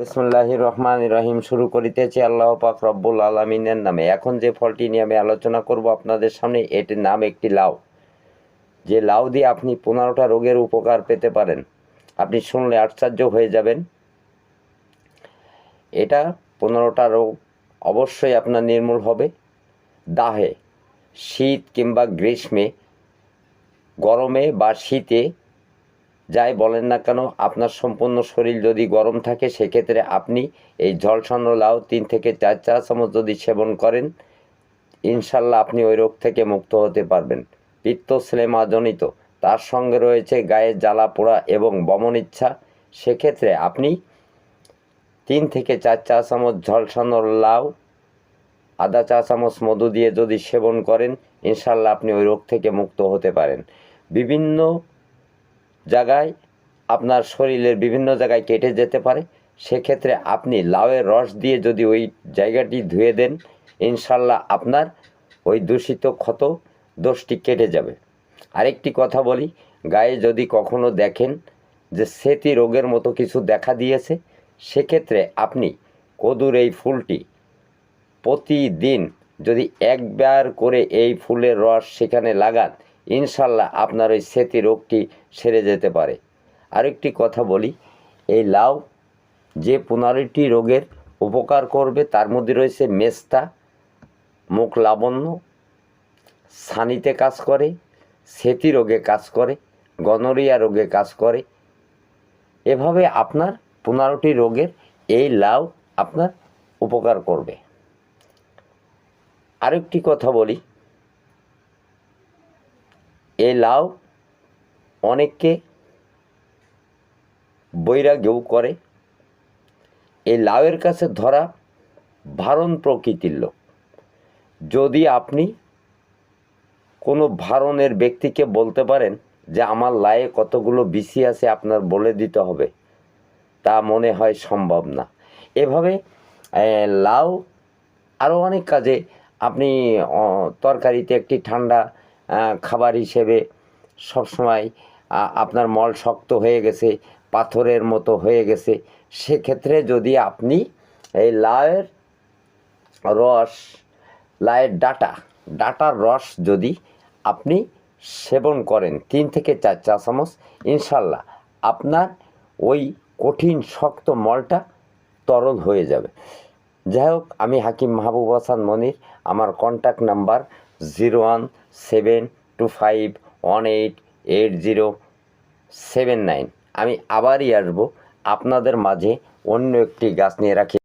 বিসমুল্লাহ রহমান রহিম শুরু করিতেছি আল্লাহ পাক রব্বুল আলমিনের নামে। এখন যে ফলটি নিয়ে আমি আলোচনা করব আপনাদের সামনে, এটির নাম একটি লাউ। যে লাউ দিয়ে আপনি পনেরোটা রোগের উপকার পেতে পারেন, আপনি শুনলে আশ্চর্য হয়ে যাবেন। এটা পনেরোটা রোগ অবশ্যই আপনার নির্মূল হবে। দাহে, শীত কিংবা গ্রীষ্মে, গরমে বা শীতে যাই বলেন না কেন, আপনার সম্পূর্ণ শরীর যদি গরম থাকে, সেক্ষেত্রে আপনি এই ঝলসানো লাউ তিন থেকে চার চা চামচ যদি সেবন করেন, ইনশাল্লাহ আপনি ওই রোগ থেকে মুক্ত হতে পারবেন। পিত্ত শ্লেমাজনিত তার সঙ্গে রয়েছে গায়ে জ্বালা পোড়া এবং বমন ইচ্ছা। সেক্ষেত্রে আপনি তিন থেকে চার চা চামচ ঝলসানো লাউ আদা চা চামচ মধু দিয়ে যদি সেবন করেন, ইনশাল্লাহ আপনি ওই রোগ থেকে মুক্ত হতে পারেন। বিভিন্ন জায়গায় আপনার শরীরের বিভিন্ন জায়গায় কেটে যেতে পারে, সেক্ষেত্রে আপনি লাউয়ের রস দিয়ে যদি ওই জায়গাটি ধুয়ে দেন, ইনশাল্লাহ আপনার ওই দূষিত ক্ষত দোষটি কেটে যাবে। আরেকটি কথা বলি, গায়ে যদি কখনো দেখেন যে সেতি রোগের মতো কিছু দেখা দিয়েছে, সেক্ষেত্রে আপনি কদুর এই ফুলটি প্রতিদিন যদি একবার করে এই ফুলের রস সেখানে লাগান ইনশাল্লাহ আপনার ওই স্মৃতি রোগটি সেরে যেতে পারে। আরেকটি কথা বলি, এই লাউ যে পনেরোটি রোগের উপকার করবে, তার মধ্যে রয়েছে মেস্তা, মুখ লাবণ্য, সানিতে কাজ করে স্মৃতি রোগে কাজ করে, গনোরিয়া রোগে কাজ করে। এভাবে আপনার পনেরোটি রোগের এই লাউ আপনার উপকার করবে। আরেকটি কথা বলি এই লাউ অনেককে বৈরাগ্যও করে। এই লাউয়ের কাছে ধরা ভারণ প্রকৃতির লোক। যদি আপনি কোনো ভারণের ব্যক্তিকে বলতে পারেন যে আমার লায়ে কতগুলো বিসি আছে আপনার বলে দিতে হবে, তা মনে হয় সম্ভব না। এভাবে লাউ আরও অনেক কাজে আপনি তরকারিতে একটি ঠান্ডা খাবার হিসেবে সবসময় আপনার মল শক্ত হয়ে গেছে, পাথরের মতো হয়ে গেছে। সেক্ষেত্রে যদি আপনি এই লাউয়ের রস, লায়ের ডাটা, ডাটার রস যদি আপনি সেবন করেন, তিন থেকে চার চা চামচ, ইনশাল্লাহ আপনার ওই কঠিন, শক্ত মলটা তরল হয়ে যাবে। যাই হোক, আমি হাকিম মাহবুব হাসান মনির, আমার contact number zero one seven two five one eight eight zero seven nine আমি আবারই আসব আপনাদের মাঝে অন্য একটি গাছ নিয়ে রাখি।